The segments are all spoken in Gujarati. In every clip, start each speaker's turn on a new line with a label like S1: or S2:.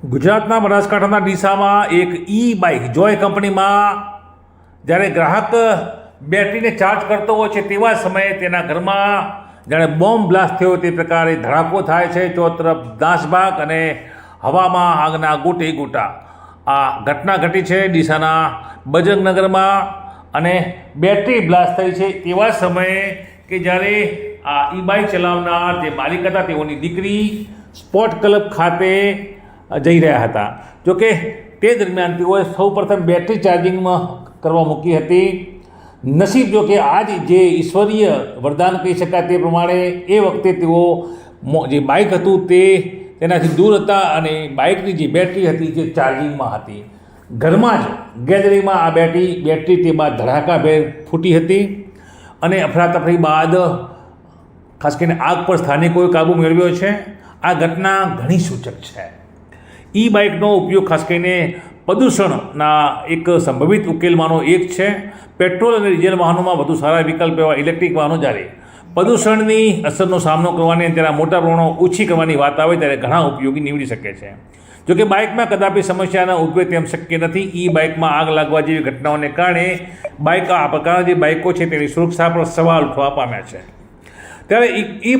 S1: ગુજરાતના બનાસકાંઠાના ડીસામાં એક ઈ બાઇક જોય કંપનીમાં જ્યારે ગ્રાહક બેટરીને ચાર્જ કરતો હોય છે તેવા સમયે તેના ઘરમાં જ્યારે બોમ્બ બ્લાસ્ટ થયો તે પ્રકારે ધડાકો થાય છે ચો તરફ દાસભાગ અને હવામાં આગના ગોટે ગોટા. આ ઘટના ઘટી છે ડીસાના બજરંગનગરમાં અને બેટરી બ્લાસ્ટ થઈ છે તેવા સમયે કે જ્યારે આ ઈ બાઇક ચલાવનાર જે માલિક હતા તેઓની દીકરી સ્પોર્ટ ક્લબ ખાતે જઈ રહ્યા હતા. જોકે તે દરમિયાન તેઓએ સૌ પ્રથમ બેટરી ચાર્જિંગમાં કરવા મૂકી હતી. નસીબ જો કે આજ જે ઈશ્વરીય વરદાન કહી શકાય તે પ્રમાણે એ વખતે તેઓ જે બાઇક હતું તે તેનાથી દૂર હતા અને બાઇકની જે બેટરી હતી તે ચાર્જિંગમાં હતી. ઘરમાં જ ગેલેરીમાં આ બેટરી બેટરી તેમાં ધડાકાભેર ફૂટી હતી અને અફરાતફરી બાદ ખાસ કરીને આગ પર સ્થાનિકોએ કાબૂ મેળવ્યો છે. આ ઘટના ઘણી સૂચક છે. ઈ બાઇકનો ઉપયોગ ખાસ કરીને પ્રદૂષણના એક સંભવિત ઉકેલમાંનો એક છે. પેટ્રોલ અને ડીઝલ વાહનોમાં વધુ સારા વિકલ્પ એવા ઇલેક્ટ્રિક વાહનો જ્યારે પ્રદૂષણની અસરનો સામનો કરવાની તેના મોટા પ્રમાણમાં ઓછી કરવાની વાત આવે ત્યારે ઘણા ઉપયોગી નીવડી શકે છે. જોકે બાઇકમાં કદાપી સમસ્યાના ઉદ્ભવે તેમ શક્ય નથી. ઈ બાઇકમાં આગ લાગવા જેવી ઘટનાઓને કારણે બાઇક આ પ્રકારના જે બાઇકો છે તેની સુરક્ષા પર સવાલ ઉઠવા પામ્યા છે. ત્યારે ઈ ઈ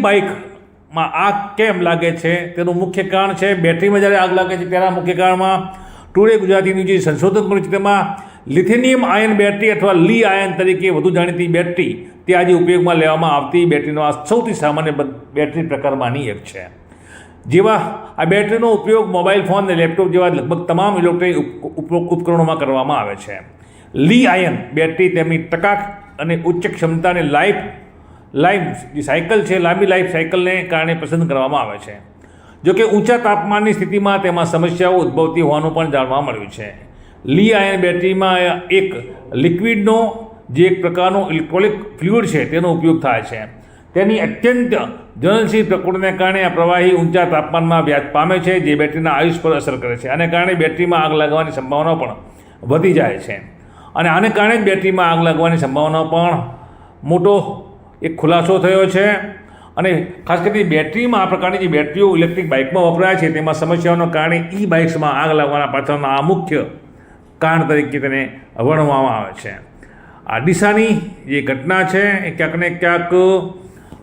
S1: બાઇકમાં આગ કેમ લાગે છે? તેનું મુખ્ય કારણ છે, બેટરીમાં જ્યારે આગ લાગે છે, ત્યારે મુખ્ય કારણમાં ટુડે ગુજરાતીનું જે સંશોધન કર્યું છે, તેમાં લિથેનિયમ આયન બેટરી અથવા લી આયન તરીકે વધુ જાણીતી બેટરી તે આજે ઉપયોગમાં લેવામાં આવતી બેટરીનો આ સૌથી સામાન્ય બેટરી પ્રકારમાંની એક છે. જેવા આ બેટરીનો ઉપયોગ મોબાઈલ ફોન અને લેપટોપ જેવા લગભગ તમામ ઉપ- ઉપકરણોમાં કરવામાં આવે છે. લી આયન બેટરી તેમની ટકાક અને ઉચ્ચ ક્ષમતાને લાઈફ લાઈફ, જે સાયકલ છે, લાંબી લાઈફ સાયકલને કારણે પસંદ કરવામાં આવે છે. જોકે ઊંચા તાપમાનની સ્થિતિમાં તેમાં સમસ્યાઓ ઉદ્ભવતી હોવાનું પણ જાણવા મળ્યું છે. લી આયન બેટરીમાં એક લિક્વિડનો જે એક પ્રકારનો ઇલેક્ટ્રોલિક ફ્લુઇડ છે, તેનો ઉપયોગ થાય છે. તેની અત્યંત જ્વલનશીલ પ્રકૃતિને કારણે આ પ્રવાહી ઊંચા તાપમાનમાં વ્યાજ પામે છે, જે બેટરીના આયુષ પર અસર કરે છે. અને કારણે બેટરીમાં આગ લાગવાની સંભાવના પણ વધી જાય છે. અને આને કારણે જ બેટરીમાં આગ લાગવાની સંભાવના પણ મોટો એક ખુલાસો થયો છે. અને ખાસ કરીને બેટરીમાં આ પ્રકારની જે બેટરીઓ ઇલેક્ટ્રિક બાઇકમાં વપરાય છે, તેમાં સમસ્યાઓના કારણે ઈ બાઇક્સમાં આગ લાગવાના પાછળના આ મુખ્ય કારણ તરીકે તેને વર્ણવવામાં આવે છે. આ ડીસાની જે ઘટના છે, એ ક્યાંક ને ક્યાંક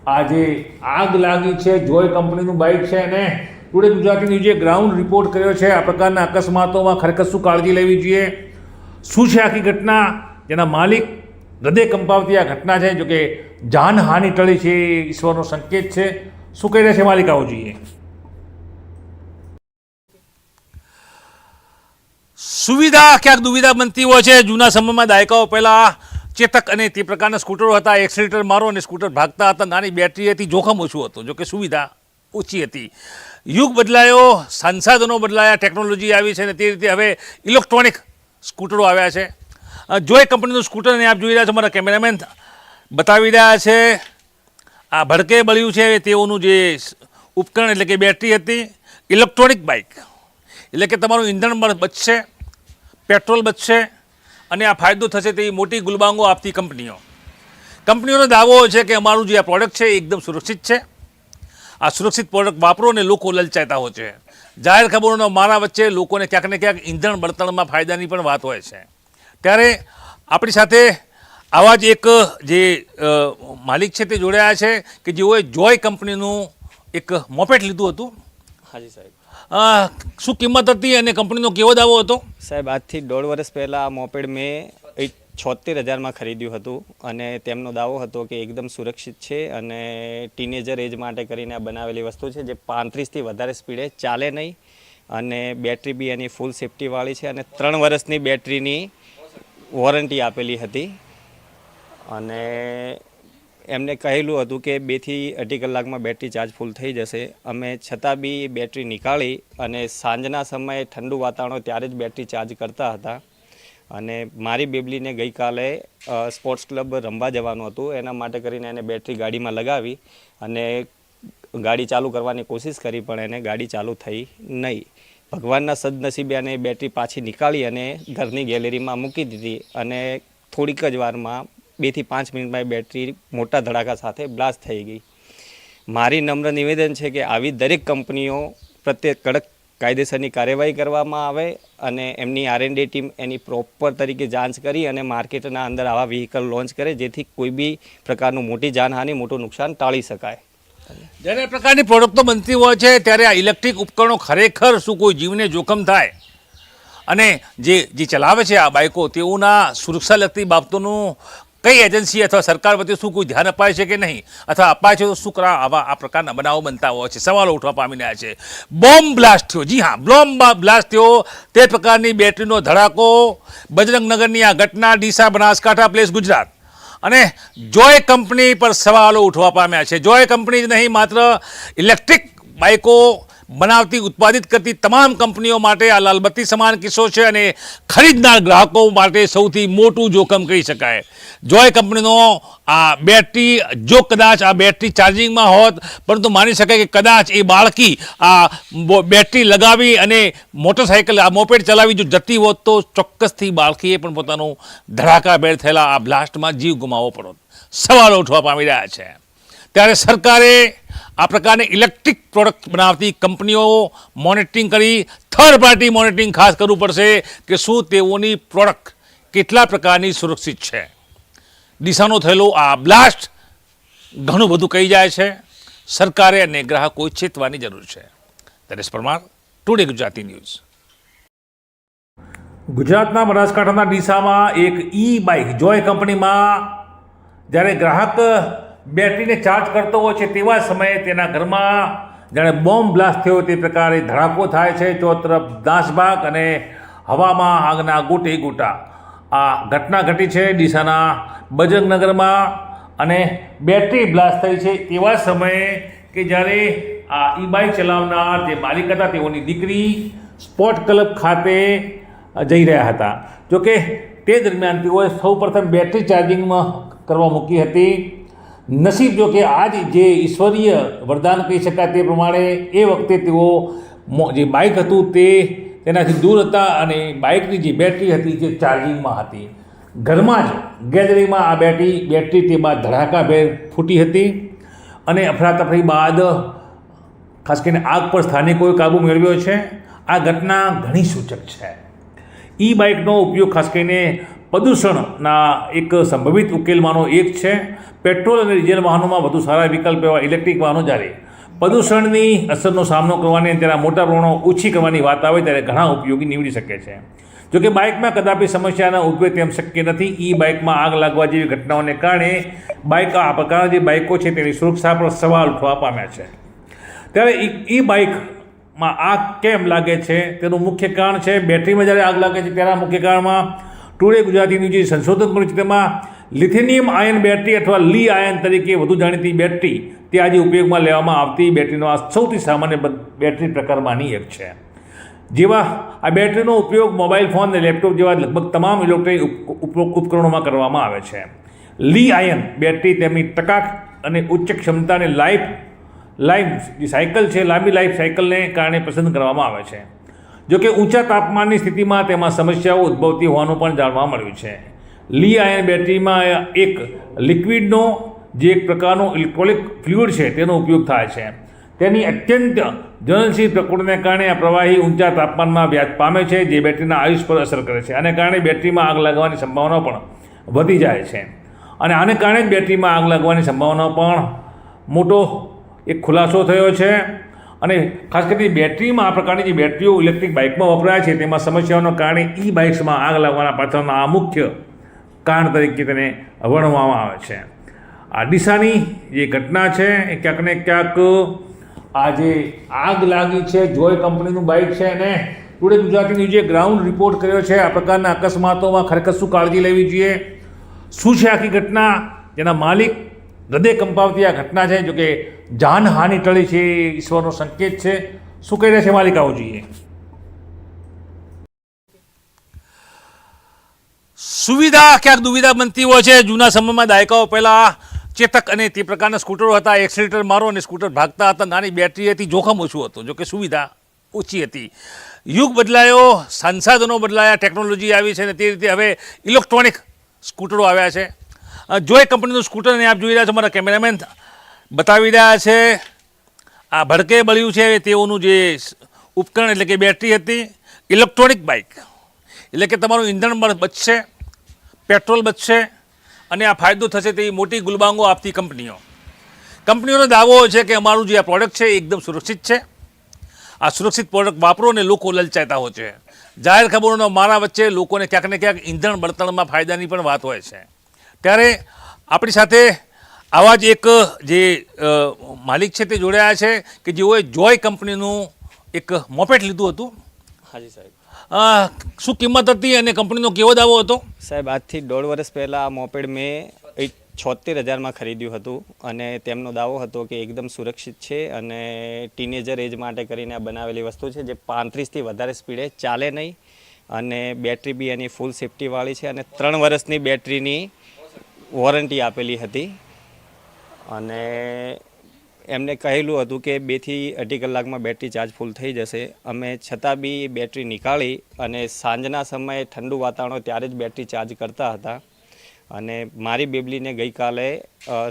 S1: આ જે આગ લાગી છે, જોય કંપનીનું બાઇક છે એને ટુડે ગુજરાતીની જે ગ્રાઉન્ડ રિપોર્ટ કર્યો છે. આ પ્રકારના અકસ્માતોમાં ખરેખર શું કાળજી લેવી જોઈએ? શું છે આખી ઘટના? જેના માલિક હૃદય કંપાવતી આ ઘટના છે જો કે જાનહાનિ ટળી છે એ ઈશ્વરનો સંકેત છે. શું કહી રહ્યા છે માલિકાઓ જોઈએ સુવિધા ક્યાંક દુવિધા બનતી હોય છે. જૂના સમયમાં દાયકાઓ પહેલાં ચેતક અને તે પ્રકારના સ્કૂટરો હતા. એક્સિલેટર મારો અને સ્કૂટર ભાગતા હતા. નાની બેટરી હતી, જોખમ ઓછું હતું, જોકે સુવિધા ઓછી હતી. યુગ બદલાયો, સંસાધનો બદલાયા, ટેકનોલોજી આવી છે અને તે રીતે હવે ઇલેક્ટ્રોનિક સ્કૂટરો આવ્યા છે. જોય કંપનીનું સ્કૂટર અને આપ જોઈ રહ્યા છો મારા કેમેરામેન બતાવી રહ્યા છે, આ ભડકે બળ્યું છે તેઓનું જે ઉપકરણ એટલે કે બેટરી હતી, ઇલેક્ટ્રોનિક બાઇક. એટલે કે તમારું ઈંધણ બચશે, પેટ્રોલ બચશે, અને આ ફાયદો થશે તેવી મોટી ગુલબાંગો આપતી કંપનીઓ. કંપનીઓનો દાવો છે કે અમારું જે આ પ્રોડક્ટ છે એ એકદમ સુરક્ષિત છે. આ સુરક્ષિત પ્રોડક્ટ વાપરો અને લોકો લલચાતા હોય છે. જાહેર ખબરોનો મારા વચ્ચે લોકોને ક્યાંક ને ક્યાંક ઈંધણ બળતણમાં ફાયદાની પણ વાત હોય છે. ત્યારે આપણી સાથે આવા જ એક જે માલિક છે તે જોડાયા છે કે જેઓએ જોય કંપનીનું એક મોપેટ લીધું હતું.
S2: હાજી સાહેબ.
S1: શું કિંમત હતી અને કંપનીનો કેવો દાવો હતો?
S2: સાહેબ આજથી દોઢ વર્ષ પહેલાં આ મોપેડ મેં એક છોતેર હજારમાં ખરીદ્યું હતું અને તેમનો દાવો હતો કે એકદમ સુરક્ષિત છે અને ટીનેજર એજ માટે કરીને આ બનાવેલી વસ્તુ છે જે પાંત્રીસથી વધારે સ્પીડે ચાલે નહીં અને બેટરી બી એની ફૂલ સેફટીવાળી છે અને ત્રણ વર્ષની બેટરીની વોરંટી આપેલી હતી. અને એમને કહેલું હતું કે બેથી અઢી કલાકમાં બેટરી ચાર્જ ફૂલ થઈ જશે. અમે છતાં બી બેટરી નીકાળી અને સાંજના સમયે ઠંડુ વાતાવરણ ત્યારે જ બેટરી ચાર્જ કરતા હતા. અને મારી બેબલીને ગઈકાલે સ્પોર્ટ્સ ક્લબ રમવા જવાનું હતું. એના માટે કરીને એને બેટરી ગાડીમાં લગાવી અને ગાડી ચાલુ કરવાની કોશિશ કરી, પણ એને ગાડી ચાલુ થઈ નહીં. ભગવાનના સદનસીબે અને બેટરી પાછી નીકાળી અને ઘરની ગેલેરીમાં મૂકી દીધી અને થોડીક જ વારમાં બેથી પાંચ મિનિટમાં એ બેટરી મોટા ધડાકા સાથે બ્લાસ્ટ થઈ ગઈ. મારી નમ્ર નિવેદન છે કે આવી દરેક કંપનીઓ પ્રત્યે કડક કાયદેસરની કાર્યવાહી કરવામાં આવે અને એમની આરએનડી ટીમ એની પ્રોપર તરીકે જાંચ કરી અને માર્કેટના અંદર આવા વ્હીકલ લોન્ચ કરે જેથી કોઈ બી પ્રકારનું મોટી જાનહાનિ, મોટું નુકસાન ટાળી શકાય.
S1: જ્યારે પ્રકારની પ્રોડક્ટો બનતી હોય છે, ત્યારે આ ઇલેક્ટ્રિક ઉપકરણો ખરેખર શું કોઈ જીવને જોખમ થાય? અને જે જે ચલાવે છે આ બાઇકો તેઓના સુરક્ષા લગતી બાબતોનું કઈ એજન્સી અથવા સરકાર વતી શું કોઈ ધ્યાન અપાય છે કે નહીં? અથવા અપાય છે તો શું કરા આવા આ પ્રકારના બનાવો બનતા હોય છે? સવાલો ઉઠવા પામી રહ્યા છે. બોમ્બ બ્લાસ્ટ થયો. જી હા બોમ્બ બ્લાસ્ટ થયો. તે પ્રકારની બેટરીનો ધડાકો, બજરંગનગરની આ ઘટના ડીસા બનાસકાંઠા પ્લેસ ગુજરાત. અને જોય કંપની પર સવાલો ઉઠવા પામ્યા છે. જોય કંપની જ નહીં, માત્ર ઇલેક્ટ્રિક બાઇકો બનાવતી, ઉત્પાદિત કરતી તમામ કંપનીઓ માટે આ લાલબત્તી સમાન કિસ્સો છે અને ખરીદનાર ગ્રાહકો માટે સૌથી મોટું જોખમ કહી શકાય. જોય કંપનીનો આ બેટરી, જો કદાચ આ બેટરી ચાર્જિંગમાં હોત, પરંતુ માની શકાય કે કદાચ એ બાળકી આ બેટરી લગાવી અને મોટરસાઇકલ આ મોપેડ ચલાવી જો જતી હોત, તો ચોક્કસથી બાળકીએ પણ પોતાનું ધડાકાભેર થયેલા આ બ્લાસ્ટમાં જીવ ગુમાવવો પડત સવાલો ઉઠવા પામી રહ્યા છે. ત્યારે સરકારે આ પ્રકારની ઇલેક્ટ્રિક પ્રોડક્ટ બનાવતી કંપનીઓ મોનિટરિંગ કરી થર્ડ પાર્ટી મોનિટરિંગ ખાસ કરવું પડશે કે શું તેઓની પ્રોડક્ટ કેટલા પ્રકારની સુરક્ષિત છે. દિશાનો થયેલો આ બ્લાસ્ટ ઘણું બધું કહી જાય છે. સરકારે અને ગ્રાહકોએ ચેતવાની જરૂર છે. Daresh Parmar today Gujarati news. ગુજરાતના બનાસકાંઠાના ડીસામાં એક ઈ બાઇક જોય કંપનીમાં જ્યારે ગ્રાહક બેટરીને ચાર્જ કરતો હોય છે તેવા સમયે તેના ઘરમાં જાણે બોમ્બ બ્લાસ્ટ થયો તે પ્રકારે ધડાકો થાય છે. ચો તરફ દાસભાગ અને હવામાં આગના ગોટે ગોટા આ ઘટના ઘટી છે ડીસાના બજરંગનગરમાં અને બેટરી બ્લાસ્ટ થઈ છે તેવા સમયે કે જ્યારે આ ઈ બાઇક ચલાવનાર જે માલિક હતા તેઓની દીકરી સ્પોર્ટ ક્લબ ખાતે જઈ રહ્યા હતા. જોકે તે દરમિયાન તેઓએ સૌપ્રથમ બેટરી ચાર્જિંગમાં કરવા મૂકી હતી. નસીબ જો કે આજ જે ઈશ્વરીય વરદાન કહી શકાય તે પ્રમાણે એ વખતે તેઓ જે બાઇક હતું તે તેનાથી દૂર હતા અને બાઇકની જે બેટરી હતી જે ચાર્જિંગમાં હતી. ઘરમાં જ ગેલેરીમાં આ બેટરી બેટરી તે બાદ ધડાકાભેર ફૂટી હતી અને અફરાતફરી બાદ ખાસ કરીને આગ પર સ્થાનિકોએ કાબૂ મેળવ્યો છે. આ ઘટના ઘણી સૂચક છે. ઈ બાઇકનો ઉપયોગ ખાસ કરીને પ્રદૂષણના એક સંભવિત ઉકેલમાંનો એક છે. પેટ્રોલ અને ડીઝલ વાહનોમાં વધુ સારા વિકલ્પ એવા ઇલેક્ટ્રિક વાહનો જ્યારે પ્રદૂષણની અસરનો સામનો કરવાની અને તેના મોટા પ્રમાણો ઓછી કરવાની વાત આવે ત્યારે ઘણા ઉપયોગી નીવડી શકે છે. જોકે બાઇકમાં કદાપી સમસ્યાના ઉદ્ભવે તેમ શક્ય નથી. ઈ બાઇકમાં આગ લાગવા જેવી ઘટનાઓને કારણે બાઇક આ પ્રકારના જે બાઇકો છે તેની સુરક્ષા પર સવાલ ઉઠવા પામ્યા છે. ત્યારે ઈ- ઈ બાઇકમાં આગ કેમ લાગે છે? તેનું મુખ્ય કારણ છે, બેટરીમાં જ્યારે આગ લાગે છે, ત્યારે મુખ્ય કારણમાં ટુડે ગુજરાતીનું જે સંશોધન કર્યું છે, તેમાં લિથિનિયમ આયન બેટરી અથવા લી આયન તરીકે વધુ જાણીતી બેટરી તે આજે ઉપયોગમાં લેવામાં આવતી બેટરીનો આ સૌથી સામાન્ય બેટરી પ્રકારમાંની એક છે. જેવા આ બેટરીનો ઉપયોગ મોબાઈલ ફોન અને લેપટોપ જેવા લગભગ તમામ ઇલેક્ટ્રોનિક ઉપ- ઉપ- ઉપકરણોમાં કરવામાં આવે છે. લી આયન બેટરી તેમની ટકાક અને ઉચ્ચ ક્ષમતાને લાઈફ લાઈફ જે સાયકલ છે, લાંબી લાઈફ સાયકલને કારણે પસંદ કરવામાં આવે છે. જો કે ઊંચા તાપમાનની સ્થિતિમાં તેમાં સમસ્યાઓ ઉદ્ભવતી હોવાનું પણ જાણવા મળ્યું છે. લી આયન બેટરીમાં એક લિક્વિડનો જે એક પ્રકારનો ઇલેક્ટ્રોલિક ફ્લુઇડ છે તેનો ઉપયોગ થાય છે. તેની અત્યંત જ્વલનશીલ પ્રકૃતિને કારણે આ પ્રવાહી ઊંચા તાપમાનમાં વ્યાજ પામે છે, જે બેટરીના આયુષ પર અસર કરે છે. અને કારણે બેટરીમાં આગ લાગવાની સંભાવના પણ વધી જાય છે. અને આને કારણે જ બેટરીમાં આગ લાગવાની સંભાવના પણ મોટો એક ખુલાસો થયો છે. અને ખાસ કરીને બેટરીમાં આ પ્રકારની જે બેટરીઓ ઇલેક્ટ્રિક બાઇકમાં વપરાય છે, તેમાં સમસ્યાઓના કારણે ઈ બાઇક્સમાં આગ લાગવાના પાછળના આ મુખ્ય કારણ તરીકે તેને વર્ણવવામાં આવે છે. આ ડીસાની જે ઘટના છે, એ ક્યાંક ને ક્યાંક આ જે આગ લાગી છે, જોય કંપનીનું બાઇક છે, અને ટુડે ગુજરાતીનું જે ગ્રાઉન્ડ રિપોર્ટ કર્યો છે, આ પ્રકારના અકસ્માતોમાં ખરેખર શું કાળજી લેવી જોઈએ? શું છે આખી ઘટના? જેના માલિક હૃદય કંપાવતી આ ઘટના છે, જોકે જાનહાનિ ટળી છે એ ઈશ્વરનો સંકેત છે. શું કહી રહ્યા છે માલિકાઓ જોઈએ સુવિધા ક્યાંક દુવિધા બનતી હોય છે. જૂના સમયમાં દાયકાઓ પહેલાં ચેતક અને તે પ્રકારના સ્કૂટરો હતા. એક્સિલેટર મારો અને સ્કૂટર ભાગતા હતા. નાની બેટરી હતી, જોખમ ઓછું હતું, જોકે સુવિધા ઓછી હતી. યુગ બદલાયો, સંસાધનો બદલાયા, ટેકનોલોજી આવી છે અને તે રીતે હવે ઇલેક્ટ્રોનિક સ્કૂટરો આવ્યા છે. જોય કંપનીનું સ્કૂટર અને આપ જોઈ રહ્યા છો મારા કેમેરામેન બતાવી રહ્યા છે, આ ભડકે બળ્યું છે તેઓનું જે ઉપકરણ એટલે કે બેટરી હતી, ઇલેક્ટ્રોનિક બાઇક. એટલે કે તમારું ઇંધણ પણ બચશે, પેટ્રોલ બચશે, અને આ ફાયદો થશે તેવી મોટી ગુલબાંગો આપતી કંપનીઓ. કંપનીઓનો દાવો છે કે અમારું જે આ પ્રોડક્ટ છે એ એકદમ સુરક્ષિત છે. આ સુરક્ષિત પ્રોડક્ટ વાપરો અને લોકો લલચાતા હોય છે. જાહેર ખબરોનો મારા વચ્ચે લોકોને ક્યાંક ને ક્યાંક ઈંધણ બળતણમાં ફાયદાની પણ વાત હોય છે. ત્યારે આપણી સાથે આવા જ એક જે માલિક છે તે જોડાયા છે કે જેઓએ જોય કંપનીનું એક મોપેટ લીધું હતું.
S2: હાજી સાહેબ.
S1: શું કિંમત હતી અને કંપનીનો કેવો દાવો હતો?
S2: સાહેબ આજથી દોઢ વર્ષ પહેલાં આ મોપેડ મેં એક છોતેર હજારમાં ખરીદ્યું હતું અને તેમનો દાવો હતો કે એકદમ સુરક્ષિત છે અને ટીનેજર એજ માટે કરીને આ બનાવેલી વસ્તુ છે જે પાંત્રીસથી વધારે સ્પીડે ચાલે નહીં અને બેટરી બી એની ફૂલ સેફટીવાળી છે અને ત્રણ વર્ષની બેટરીની વોરંટી આપેલી હતી. અને એમને કહેલું હતું કે બેથી અઢી કલાકમાં બેટરી ચાર્જ ફૂલ થઈ જશે. અમે છતાં બી બેટરી નીકાળી અને સાંજના સમયે ઠંડુ વાતાવરણ ત્યારે જ બેટરી ચાર્જ કરતા હતા. અને મારી બેબલીને ગઈકાલે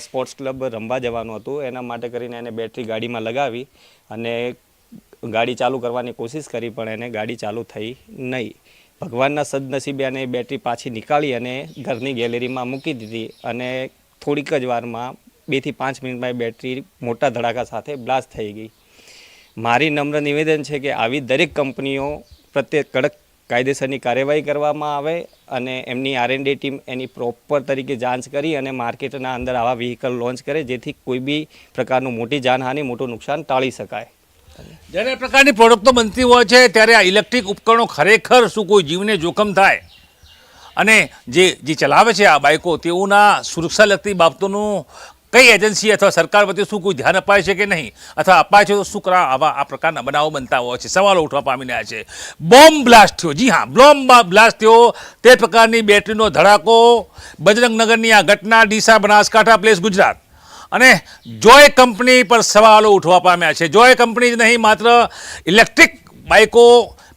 S2: સ્પોર્ટ્સ ક્લબ રમવા જવાનું હતું. એના માટે કરીને એને બેટરી ગાડીમાં લગાવી અને ગાડી ચાલુ કરવાની કોશિશ કરી, પણ એને ગાડી ચાલુ થઈ નહીં. ભગવાનના સદનસીબે અને બેટરી પાછી નીકાળી અને ઘરની ગેલેરીમાં મૂકી દીધી અને થોડીક જ વારમાં બેથી પાંચ મિનિટમાં એ બેટરી મોટા ધડાકા સાથે બ્લાસ્ટ થઈ ગઈ. મારી નમ્ર નિવેદન છે કે આવી દરેક કંપનીઓ પ્રત્યે કડક કાયદેસરની કાર્યવાહી કરવામાં આવે અને એમની આરએનડી ટીમ એની પ્રોપર તરીકે જાંચ કરી અને માર્કેટના અંદર આવા વ્હીકલ લોન્ચ કરે જેથી કોઈ બી પ્રકારનું મોટી જાનહાનિ, મોટું નુકસાન ટાળી શકાય.
S1: જ્યારે પ્રકારની પ્રોડક્ટો બનતી હોય છે, ત્યારે આ ઇલેક્ટ્રિક ઉપકરણો ખરેખર શું કોઈ જીવને જોખમ થાય? અને જે જે ચલાવે છે આ બાઇકો તેઓના સુરક્ષા લગતી બાબતોનું કઈ એજન્સી અથવા સરકાર વતી શું કોઈ ધ્યાન અપાય છે કે નહીં? અથવા અપાય છે તો શું કરા આવા આ પ્રકારના બનાવો બનતા હોય છે? સવાલો ઉઠવા પામી રહ્યા છે. બોમ્બ બ્લાસ્ટ થયો. જી હા બોમ્બ બ્લાસ્ટ થયો. તે પ્રકારની બેટરીનો ધડાકો, બજરંગનગરની આ ઘટના ડીસા બનાસકાંઠા પ્લેસ ગુજરાત. અને જોય કંપની પર સવાલો ઉઠવા પામ્યા છે. જોય કંપની જ નહીં, માત્ર ઇલેક્ટ્રિક બાઇકો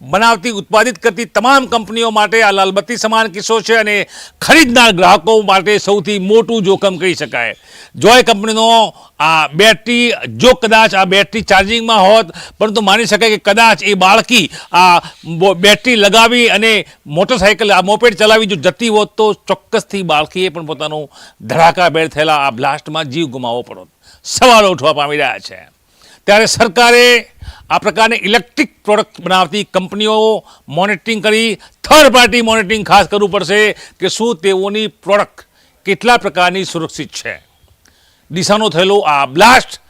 S1: બનાવતી, ઉત્પાદિત કરતી તમામ કંપનીઓ માટે આ લાલબત્તી સમાન કિસ્સો છે અને ખરીદનાર ગ્રાહકો માટે સૌથી મોટું જોખમ કહી શકાય. જોય કંપનીનો આ બેટરી, જો કદાચ આ બેટરી ચાર્જિંગમાં હોત, પરંતુ માની શકાય કે કદાચ એ બાળકી આ બેટરી લગાવી અને મોટરસાઇકલ આ મોપેડ ચલાવી જો જતી હોત, તો ચોક્કસથી બાળકીએ પણ પોતાનું ધડાકાભેર થયેલા આ બ્લાસ્ટમાં જીવ ગુમાવવો પડત. સવાલો ઉઠવા પામી રહ્યા છે. ત્યારે સરકારે આ પ્રકારની ઇલેક્ટ્રિક પ્રોડક્ટ બનાવતી કંપનીઓ મોનિટરિંગ કરી થર્ડ પાર્ટી મોનિટરિંગ ખાસ કરવું પડશે કે શું તેઓની પ્રોડક્ટ કેટલા પ્રકારની સુરક્ષિત છે. દિશાનો થયેલો આ બ્લાસ્ટ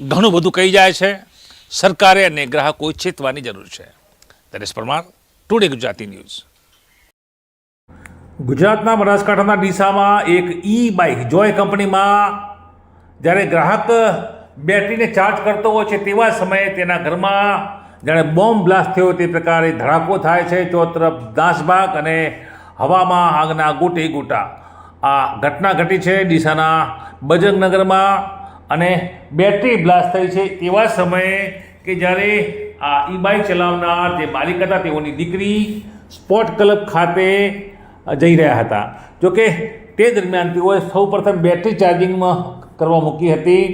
S1: ઘણું બધું કહી જાય છે. સરકારે અને ગ્રાહકોએ ચેતવાની જરૂર છે. Daresh Parmar today Gujarati news. ગુજરાતના બનાસકાંઠાના ડીસામાં એક ઈ બાઇક જોય કંપનીમાં જ્યારે ગ્રાહક બેટરીને ચાર્જ કરતો હોય છે તેવા સમયે તેના ઘરમાં જાણે બોમ્બ બ્લાસ્ટ થયો તે પ્રકારે ધડાકો થાય છે ચો તરફ દાસભાગ અને હવામાં આગના ગોટે ગોટા. આ ઘટના ઘટી છે ડીસાના બજરંગનગરમાં અને બેટરી બ્લાસ્ટ થઈ છે તેવા સમયે કે જ્યારે આ ઈ બાઇક ચલાવનાર જે માલિક હતા તેઓની દીકરી સ્પોર્ટ ક્લબ ખાતે જઈ રહ્યા હતા. જોકે તે દરમિયાન તેઓએ સૌ પ્રથમ બેટરી ચાર્જિંગમાં કરવા મૂકી હતી.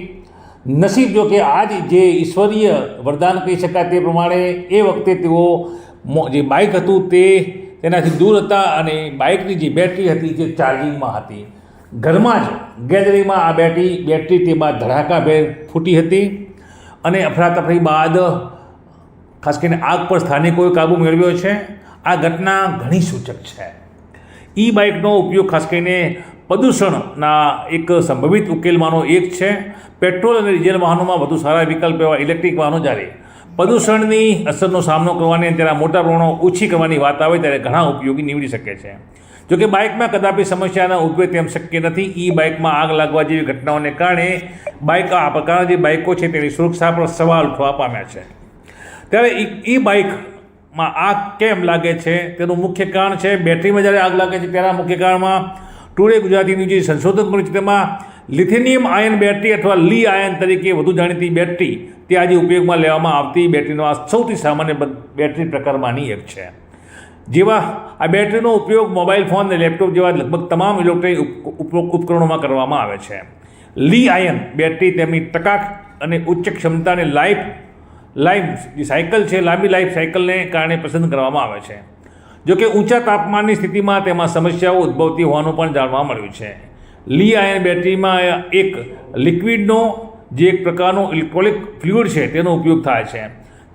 S1: નસીબ જો કે આજ જે ઈશ્વરીય વરદાન કહી શકાય તે પ્રમાણે એ વખતે તેઓ જે બાઇક હતું તે તેનાથી દૂર હતા અને બાઇકની જે બેટરી હતી જે ચાર્જિંગમાં હતી. ઘરમાં જ ગેલેરીમાં આ બેટરી બેટરી તે બાદ ધડાકાભેર ફૂટી હતી અને અફરાતફરી બાદ ખાસ કરીને આગ પર સ્થાનિકોએ કાબૂ મેળવ્યો છે. આ ઘટના ઘણી સૂચક છે. ઈ બાઇકનો ઉપયોગ ખાસ કરીને પ્રદૂષણના એક સંભવિત ઉકેલમાંનો એક છે. પેટ્રોલ અને ડીઝલ વાહનોમાં વધુ સારા વિકલ્પ એવા ઇલેક્ટ્રિક વાહનો જ્યારે પ્રદૂષણની અસરનો સામનો કરવાની અને તેના મોટા પ્રમાણો ઓછી કરવાની વાત આવે ત્યારે ઘણા ઉપયોગી નીવડી શકે છે. જોકે બાઇકમાં કદાપી સમસ્યાના ઉદ્ભવે તેમ શક્ય નથી. ઈ બાઇકમાં આગ લાગવા જેવી ઘટનાઓને કારણે બાઇક આ પ્રકારના જે બાઇકો છે તેની સુરક્ષા પર સવાલ ઉઠવા પામ્યા છે. ત્યારે ઈ બાઇકમાં આગ કેમ લાગે છે? તેનું મુખ્ય કારણ છે, બેટરીમાં જ્યારે આગ લાગે છે, ત્યારે મુખ્ય કારણમાં ટુડે ગુજરાતીનું જે સંશોધન કર્યું છે, તેમાં લિથિનિયમ આયન બેટરી અથવા લી આયન તરીકે વધુ જાણીતી બેટરી તે આજે ઉપયોગમાં લેવામાં આવતી બેટરીનો આ સૌથી સામાન્ય બેટરી પ્રકારમાંની એક છે. જેવા આ બેટરીનો ઉપયોગ મોબાઈલ ફોન અને લેપટોપ જેવા લગભગ તમામ ઇલેક્ટ્રોનિક ઉપ- ઉપ- ઉપકરણોમાં કરવામાં આવે છે. લી આયન બેટરી તેમની ટકાક અને ઉચ્ચ ક્ષમતાને લાઈફ લાઈફ, જે સાયકલ છે, લાંબી લાઈફ સાયકલને કારણે પસંદ કરવામાં આવે છે. જો કે ઊંચા તાપમાનની સ્થિતિમાં તેમાં સમસ્યાઓ ઉદ્ભવતી હોવાનું પણ જાણવા મળ્યું છે. લી આયન બેટરીમાં એક લિક્વિડનો જે એક પ્રકારનો ઇલેક્ટ્રોલિક ફ્લુઇડ છે તેનો ઉપયોગ થાય છે.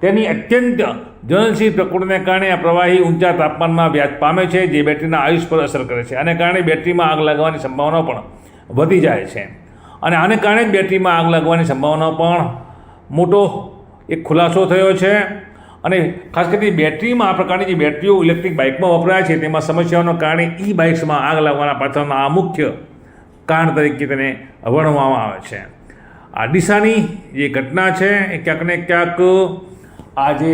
S1: તેની અત્યંત જ્વલનશીલ પ્રકૃતિને કારણે આ પ્રવાહી ઊંચા તાપમાનમાં વ્યાજ પામે છે, જે બેટરીના આયુષ પર અસર કરે છે. અને કારણે બેટરીમાં આગ લાગવાની સંભાવના પણ વધી જાય છે. અને આને કારણે જ બેટરીમાં આગ લાગવાની સંભાવના પણ મોટો એક ખુલાસો થયો છે. અને ખાસ કરીને બેટરીમાં આ પ્રકારની જે બેટરીઓ ઇલેક્ટ્રિક બાઇકમાં વપરાય છે, તેમાં સમસ્યાઓના કારણે ઈ બાઇક્સમાં આગ લાગવાના પાછળના આ મુખ્ય કારણ તરીકે તેને વર્ણવવામાં આવે છે. આ ડીસાની જે ઘટના છે, એ ક્યાંક ને ક્યાંક આ જે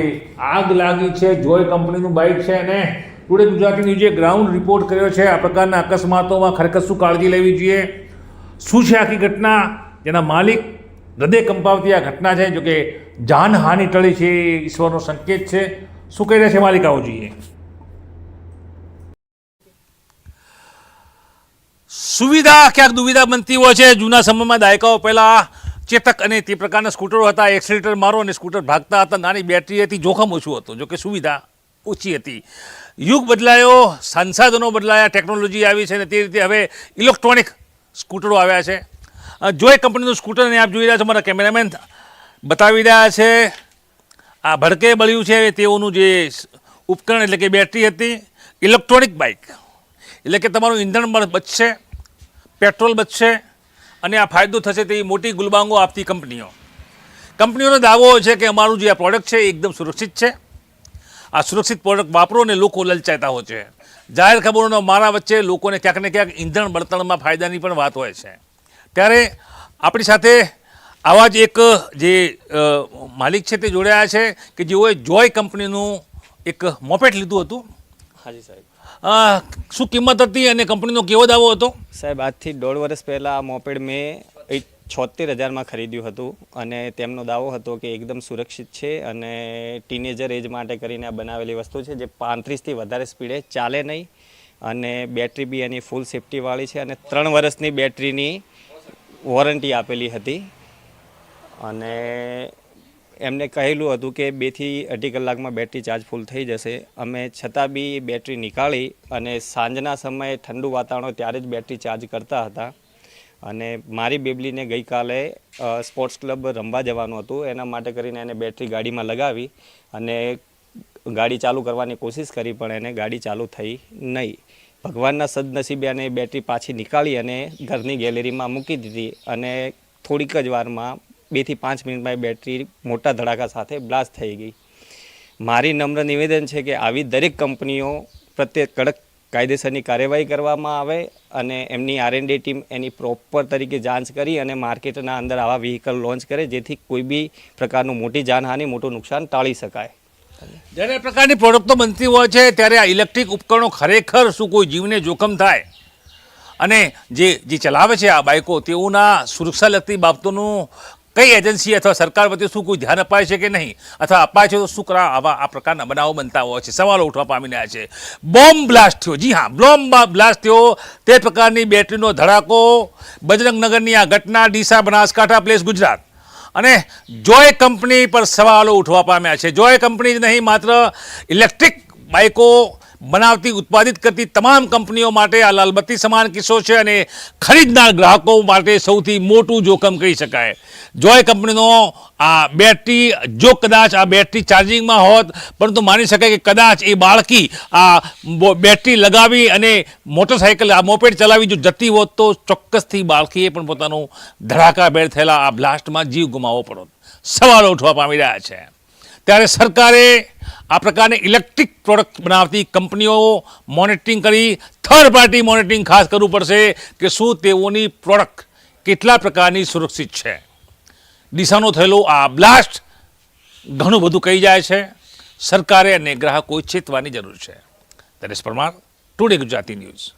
S1: આગ લાગી છે, જોય કંપનીનું બાઇક છે અને ટુડે ગુજરાતી ન્યૂઝે ગ્રાઉન્ડ રિપોર્ટ કર્યો છે, આ પ્રકારના અકસ્માતોમાં ખરેખર શું કાળજી લેવી જોઈએ. શું છે આખી ઘટના? જેના માલિક હૃદય કંપાવતી આ ઘટના છે જો કે જાનહાનિ ટળી છે એ ઈશ્વરનો સંકેત છે. શું કહી રહ્યા છે માલિકાઓજીએ? સુવિધા, ક્યાંક દુવિધા બનતી હોય છે. જૂના સમયમાં દાયકાઓ પહેલાં ચેતક અને તે પ્રકારના સ્કૂટરો હતા. એક્સિલેટર મારો અને સ્કૂટર ભાગતા હતા. નાની બેટરી હતી, જોખમ ઓછું હતું, જોકે સુવિધા ઓછી હતી. યુગ બદલાયો, સંસાધનો બદલાયા, ટેકનોલોજી આવી છે અને તે રીતે હવે ઇલેક્ટ્રોનિક સ્કૂટરો આવ્યા છે. જો જોય કંપનીનું સ્કૂટર અને આપ જોઈ રહ્યા છો, મારા કેમેરામેન બતાવી રહ્યા છે. આ ભડકે બળ્યું છે તેઓનું જે ઉપકરણ એટલે કે બેટરી હતી, ઇલેક્ટ્રોનિક બાઇક. એટલે કે તમારું ઈંધણ પણ બચશે, પેટ્રોલ બચશે, અને આ ફાયદો થશે તેવી મોટી ગુલબાંગો આપતી કંપનીઓ. કંપનીઓનો દાવો છે કે અમારું જે આ પ્રોડક્ટ છે એ એકદમ સુરક્ષિત છે. આ સુરક્ષિત પ્રોડક્ટ વાપરો અને લોકો લલચાતા હોય છે. જાહેર ખબરોનો મારા વચ્ચે લોકોને ક્યાંક ને ક્યાંક ઈંધણ બળતણમાં ફાયદાની પણ વાત હોય છે. ત્યારે આપણી સાથે આવા જ એક જે માલિક છે તે જોડાયા છે કે જેઓએ જોય કંપનીનું એક મોપેટ લીધું હતું.
S2: હાજી સાહેબ.
S1: શું કિંમત હતી અને કંપનીનો કેવો દાવો હતો?
S2: સાહેબ આજથી દોઢ વર્ષ પહેલાં આ મોપેડ મેં છોતેર હજારમાં ખરીદ્યું હતું અને તેમનો દાવો હતો કે એકદમ સુરક્ષિત છે અને ટીનેજર એજ માટે કરીને આ બનાવેલી વસ્તુ છે જે પાંત્રીસથી વધારે સ્પીડે ચાલે નહીં અને બેટરી બી એની ફૂલ સેફટીવાળી છે અને ત્રણ વર્ષની બેટરીની વોરંટી આપેલી હતી. અને એમને કહેલું હતું કે બેથી અઢી કલાકમાં બેટરી ચાર્જ ફૂલ થઈ જશે. અમે છતાં બી બેટરી નીકાળી અને સાંજના સમયે ઠંડુ વાતાવરણ ત્યારે જ બેટરી ચાર્જ કરતા હતા. અને મારી બેબલીને ગઈકાલે સ્પોર્ટ્સ ક્લબ રમવા જવાનું હતું. એના માટે કરીને એને બેટરી ગાડીમાં લગાવી અને ગાડી ચાલુ કરવાની કોશિશ કરી, પણ એને ગાડી ચાલુ થઈ નહીં. ભગવાનના સદનસીબે એને બેટરી પાછી નીકાળી અને ઘરની ગેલેરીમાં મૂકી દીધી અને થોડીક જ વારમાં બેથી પાંચ મિનિટમાં એ બેટરી મોટા ધડાકા સાથે બ્લાસ્ટ થઈ ગઈ. મારી નમ્ર નિવેદન છે કે આવી દરેક કંપનીઓ પ્રત્યે કડક કાયદેસરની કાર્યવાહી કરવામાં આવે અને એમની આરએનડી ટીમ એની પ્રોપર તરીકે જાંચ કરી અને માર્કેટના અંદર આવા વ્હીકલ લોન્ચ કરે જેથી કોઈ બી પ્રકારનું મોટી જાનહાનિ, મોટું નુકસાન ટાળી શકાય.
S1: જ્યારે પ્રકારની પ્રોડક્ટો બનતી હોય છે, ત્યારે આ ઇલેક્ટ્રિક ઉપકરણો ખરેખર શું કોઈ જીવને જોખમ થાય? અને જે જે ચલાવે છે આ બાઇકો તેઓના સુરક્ષા લગતી બાબતોનું કઈ એજન્સી અથવા સરકાર વતી શું કોઈ ધ્યાન અપાય છે કે નહીં? અથવા અપાય છે તો શું કરા? આવા આ પ્રકારના બનાવો બનતા હોય છે. સવાલો ઉઠવા પામી રહ્યા છે. બોમ્બ બ્લાસ્ટ થયો. જી હા, બોમ્બ બ્લાસ્ટ થયો. તે પ્રકારની બેટરીનો ધડાકો બજરંગનગરની આ ઘટના ડીસા બનાસકાંઠા પ્લેસ ગુજરાત. અને જોય કંપની પર સવાલો ઉઠવા પામ્યા છે. જોય કંપની જ નહીં, માત્ર ઇલેક્ટ્રિક બાઇકો બનાવતી, ઉત્પાદિત કરતી તમામ કંપનીઓ માટે આ લાલબત્તી સમાન કિસ્સો છે અને ખરીદનાર ગ્રાહકો માટે સૌથી મોટું જોખમ કહી શકાય. જોય કંપનીનો આ બેટરી, જો કદાચ આ બેટરી ચાર્જિંગમાં હોત, પરંતુ માની શકાય કે કદાચ એ બાળકી આ બેટરી લગાવી અને મોટરસાઇકલ આ મોપેડ ચલાવી જો જતી હોત, તો ચોક્કસથી બાળકીએ પણ પોતાનું ધડાકાભેર થયેલા આ બ્લાસ્ટમાં જીવ ગુમાવવો પડત સવાલો ઉઠવા પામી રહ્યા છે. ત્યારે સરકારે આ પ્રકારની ઇલેક્ટ્રિક પ્રોડક્ટ બનાવતી કંપનીઓ મોનિટરિંગ કરી થર્ડ પાર્ટી મોનિટરિંગ ખાસ કરવું પડશે કે શું તેઓની પ્રોડક્ટ કેટલા પ્રકારની સુરક્ષિત છે. દિશાનો થયેલો આ બ્લાસ્ટ ઘણું બધું કહી જાય છે. સરકારે અને ગ્રાહકોએ ચેતવાની જરૂર છે. Daresh Parmar, today Gujarati news.